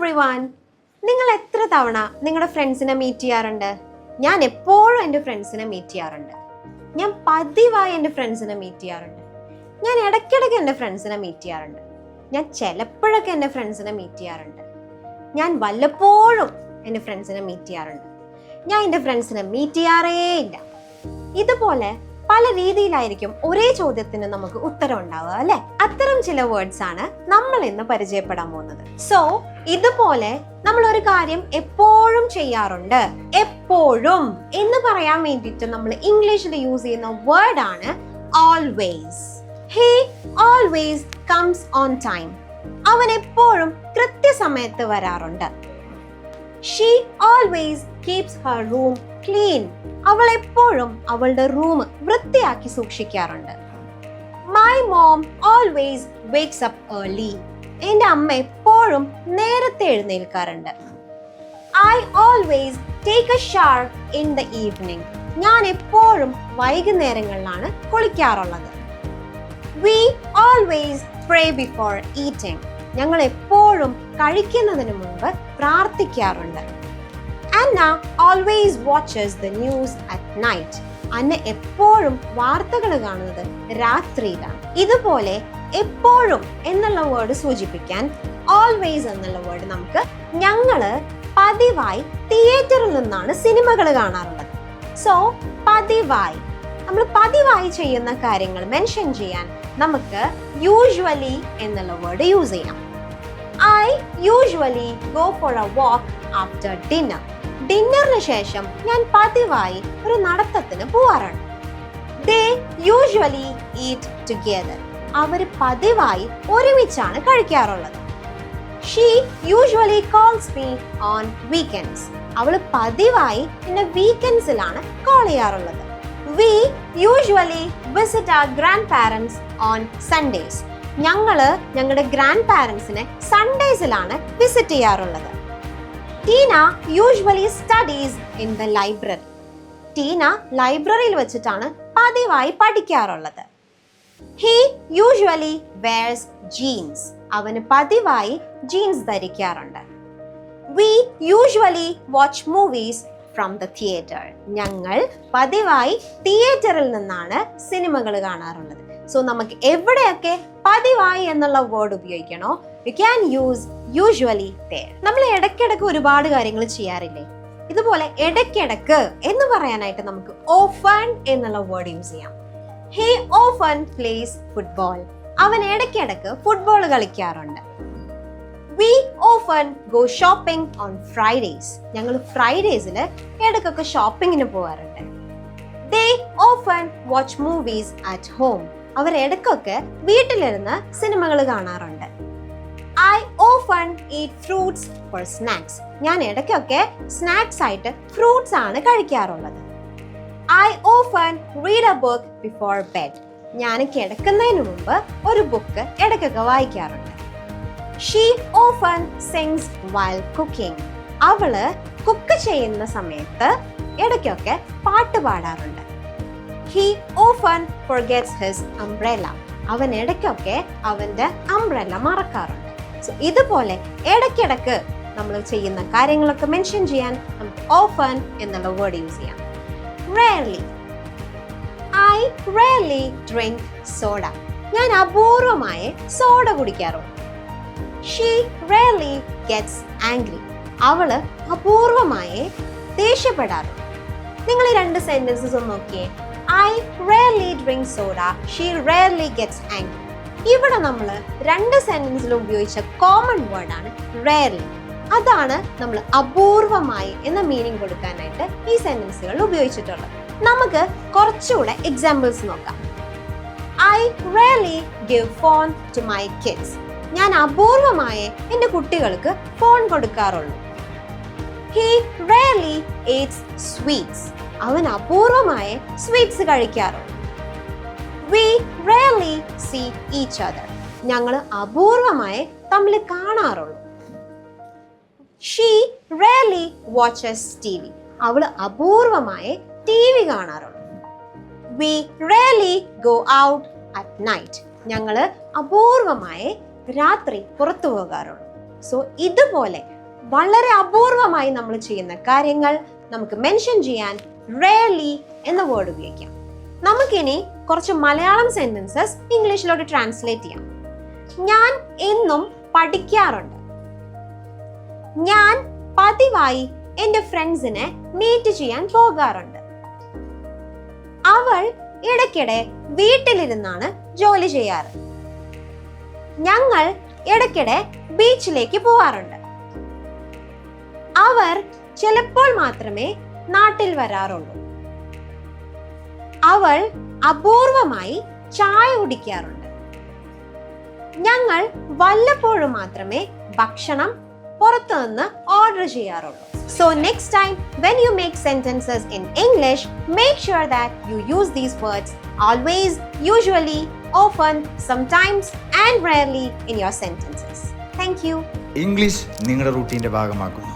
Every one നിങ്ങൾ എത്ര തവണ നിങ്ങളുടെ ഫ്രണ്ട്സിനെ മീറ്റ് ചെയ്യാറുണ്ട്? ഞാൻ എപ്പോഴും എന്റെ ഫ്രണ്ട്സിനെ മീറ്റ് ചെയ്യാറുണ്ട്. ഞാൻ പതിവായി എന്റെ ഫ്രണ്ട്സിനെ മീറ്റ് ചെയ്യാറുണ്ട്. ഞാൻ ഇടയ്ക്കിടയ്ക്ക് എന്റെ ഫ്രണ്ട്സിനെ മീറ്റ് ചെയ്യാറുണ്ട്. ഞാൻ ചിലപ്പോഴൊക്കെ എന്റെ ഫ്രണ്ട്സിനെ മീറ്റ് ചെയ്യാറുണ്ട്. ഞാൻ വല്ലപ്പോഴും എന്റെ ഫ്രണ്ട്സിനെ മീറ്റ് ചെയ്യാറുണ്ട്. ഞാൻ എന്റെ ഫ്രണ്ട്സിനെ മീറ്റ് ചെയ്യാറേ ഇല്ല. ഇതുപോലെ പല രീതിയിലായിരിക്കും ഒരേ ചോദ്യത്തിന് നമുക്ക് ഉത്തരം ഉണ്ടാവുക അല്ലെ? അത്തരം ചില വേർഡ്സ് ആണ് നമ്മൾ ഇന്ന് പരിചയപ്പെടാൻ പോകുന്നത്. സോ ഇതുപോലെ നമ്മൾ ഒരു കാര്യം എപ്പോഴും ചെയ്യാറുണ്ട്. എപ്പോഴും. എന്ന് പറയാൻ വേണ്ടിയിട്ട് നമ്മൾ ഇംഗ്ലീഷിൽ യൂസ് ചെയ്യുന്ന വേർഡ് ആണ് always he always comes on time അവൻ എപ്പോഴും കൃത്യസമയത്ത് വരാറുണ്ട്. She always keeps her room clean അവൾ എപ്പോഴും അവളുടെ റൂം വൃത്തിയാക്കി സൂക്ഷിക്കാറുണ്ട്. My mom always wakes up early എന്റെ അമ്മ എപ്പോഴും നേരത്തെ എഴുന്നേൽക്കാറുണ്ട്. I always take a shower in the evening ഞാൻ എപ്പോഴും വൈകുന്നേരങ്ങളിലാണ് കുളിക്കാറുള്ളത്. We always pray before eating ഞങ്ങൾ എപ്പോഴും കഴിക്കുന്നതിന് മുമ്പ് പ്രാർത്ഥിക്കാറുണ്ട്. Anna always watches the news at night Anna എപ്പോഴും വാർത്തകൾ കാണുന്നത് രാത്രിയിലാണ്. ഇതുപോലെ എപ്പോഴും എന്നുള്ള വേർഡ് സൂചിപ്പിക്കാൻ ഓൾവേസ് എന്നുള്ള വേർഡ് നമുക്ക് ഞങ്ങൾ പതിവായി തിയേറ്ററിൽ നിന്നാണ് സിനിമകൾ കാണാറുള്ളത്. സോ പതിവായി. നമ്മൾ പതിവായി ചെയ്യുന്ന കാര്യങ്ങൾ മെൻഷൻ ചെയ്യാൻ നമുക്ക് യൂഷ്വലി എന്നുള്ള വേർഡ് യൂസ് ചെയ്യാം. I usually go for a walk after dinner ഡിന്നറിന് ശേഷം ഞാൻ പതിവായി ഒരു നടത്തത്തിന് പോവാറുണ്ട് ദേ യൂഷ്വലി ഈറ്റ് ടുഗെദർ അവർ പതിവായി ഒരുമിച്ചാണ് കഴിക്കാറുള്ളത്. She usually calls me on weekends അവൾ പതിവായി എന്നെ വീക്കെൻഡ്സിലാണ് കോൾ ചെയ്യാറുള്ളത്. We usually visit our grandparents on Sundays ഞങ്ങൾ ഞങ്ങളുടെ ഗ്രാൻഡ് പാരൻസിനെ സൺഡേസിലാണ് വിസിറ്റ് ചെയ്യാറുള്ളത്. Tina usually studies in the library Tina ലൈബ്രറിയിൽ വെച്ചിട്ടാണ് പതിവായി പഠിക്കാറുള്ളത്. ഹി യൂഷ്വലി വെയർസ് ജീൻസ് അവന് പതിവായി jeans ധരിക്കാറുണ്ട്. We usually watch movies from the theatre ഞങ്ങൾ പതിവായി തിയേറ്ററിൽ നിന്നാണ് സിനിമകൾ കാണാറുള്ളത്. സോ നമുക്ക് എവിടെയൊക്കെ പതിവായി എന്നുള്ള word ഉപയോഗിക്കണോ you can use usually there നമ്മൾ ഇടയ്ക്കിടയ്ക്ക് ഒരുപാട് കാര്യങ്ങൾ ചെയ്യാറില്ലേ? ഇതുപോലെ ഇടയ്ക്കിടയ്ക്ക് എന്ന് പറയാനായിട്ട് നമുക്ക് ഓഫൺ എന്നുള്ള വേർഡ് യൂസ് ചെയ്യാം. ഹേ ഓഫൺ പ്ലേസ് ഫുട്ബോൾ അവൻ ഇടയ്ക്കിടയ്ക്ക് ഫുട്ബോൾ കളിക്കാറുണ്ട്. We often go shopping on Fridays ഞങ്ങൾ ഫ്രൈഡേസിൽ ഇടയ്ക്കൊക്കെ ഷോപ്പിങ്ങിന് പോകാറുണ്ട് they often watch movies at home അവർ ഇടയ്ക്കൊക്കെ വീട്ടിലിരുന്ന് സിനിമകൾ കാണാറുണ്ട്. I often eat fruits for snacks ഞാൻ ഇടയ്ക്കൊക്കെ സ്നാക്സ് ആയിട്ട് ഫ്രൂട്ട്സ് ആണ് കഴിക്കാറുള്ളത്. I often read a book before bed ഞാൻ കിടക്കുന്നതിന് മുമ്പ് ഒരു ബുക്ക് ഇടയ്ക്കൊക്കെ വായിക്കാറുണ്ട്. She often sings while cooking അവൾ കുക്ക് ചെയ്യുന്ന സമയത്ത് ഇടയ്ക്കൊക്കെ പാട്ട് പാടാറുണ്ട്. He often forgets his umbrella അവൻ ഇടയ്ക്കൊക്കെ അവന്റെ അംബ്രല്ല മറക്കാറുണ്ട്. സോ ഇതുപോലെ ഇടയ്ക്കിടയ്ക്ക് നമ്മൾ ചെയ്യുന്ന കാര്യങ്ങളൊക്കെ മെൻഷൻ ചെയ്യാൻ നമുക്ക് ഓഫൺ എന്നുള്ള വേർഡ് യൂസ് ചെയ്യാം. Rarely I rarely drink soda ഞാൻ അപൂർവമായി സോഡ കുടിക്കാറുണ്ട്. ഷീ റെയർലി ഗെറ്റ്സ് ആംഗ്രി അവൾ അപൂർവമായി ദേഷ്യപ്പെടാറുണ്ട്. നിങ്ങൾ ഈ രണ്ട് സെന്റൻസസ് ഒന്ന് നോക്കിയേ. I rarely drink soda she rarely gets angry ഇവിടെ നമ്മൾ രണ്ട് സെന്റൻസിലും ഉപയോഗിച്ച കോമൺ വേർഡാണ് റെയർലി അതാണ് നമ്മൾ അപൂർവമായി എന്ന മീനിങ് കൊടുക്കാനായിട്ട് ഈ സെന്റൻസുകൾ ഉപയോഗിച്ചിട്ടുള്ളത്. നമുക്ക് കുറച്ചുകൂടെ എക്സാമ്പിൾസ് നോക്കാം. I rarely give phone to my kids ഞാൻ അപൂർവമായി എന്റെ കുട്ടികൾക്ക് ഫോൺ കൊടുക്കാറുള്ളൂ. ഹി റെയർലി ഏറ്റ്സ് സ്വീറ്റ്സ് അവൻ അപൂർവമായി sweets കഴിക്കാറുള്ളൂ. We rarely see each other ഞങ്ങൾ അപൂർവമായി തമ്മിൽ കാണാറുള്ളൂ. She rarely watches T V അവൾ അപൂർവമായി T V കാണാറുള്ളൂ. We rarely go out at night ഞങ്ങൾ അപൂർവമായി രാത്രി പുറത്തു പോകാറുള്ളൂ. സോ ഇതുപോലെ വളരെ അപൂർവമായി നമ്മൾ ചെയ്യുന്ന കാര്യങ്ങൾ നമുക്ക് മെൻഷൻ ചെയ്യാൻ റെയർലി എന്ന വേർഡ് ഉപയോഗിക്കാം. നമുക്കിനി കുറച്ച് മലയാളം സെന്റൻസസ് ഇംഗ്ലീഷിലോട്ട് ട്രാൻസ്ലേറ്റ് ചെയ്യാം. ഞാൻ എന്നും പഠിക്കാറുണ്ട്. ഞാൻ പതിവായി എന്റെ ഫ്രണ്ട്സിനെ മീറ്റ് ചെയ്യാൻ പോകാറുണ്ട്. അവൾ ഇടയ്ക്കിടെ വീട്ടിലിരുന്നാണ് ജോലി ചെയ്യാറ്. ഞങ്ങൾ ഇടയ്ക്കിടെ ബീച്ചിലേക്ക് പോവാറുണ്ട്. അവർ ചിലപ്പോൾ മാത്രമേ നാട്ടിൽ വരാറുള്ളൂ. അവൾ അപൂർവമായി ചായ കുടിക്കാറുണ്ട് ഞങ്ങൾ വല്ലപ്പോഴും മാത്രമേ ഭക്ഷണം പുറത്തുനിന്ന് ഓർഡർ ചെയ്യാറുള്ളൂ so next time when you make sentences in English make sure that you use these words always, usually, often, sometimes, and rarely in your sentences. Thank you. English നിങ്ങളുടെ റൂട്ടീന്റെ ഭാഗമാക്കുന്നു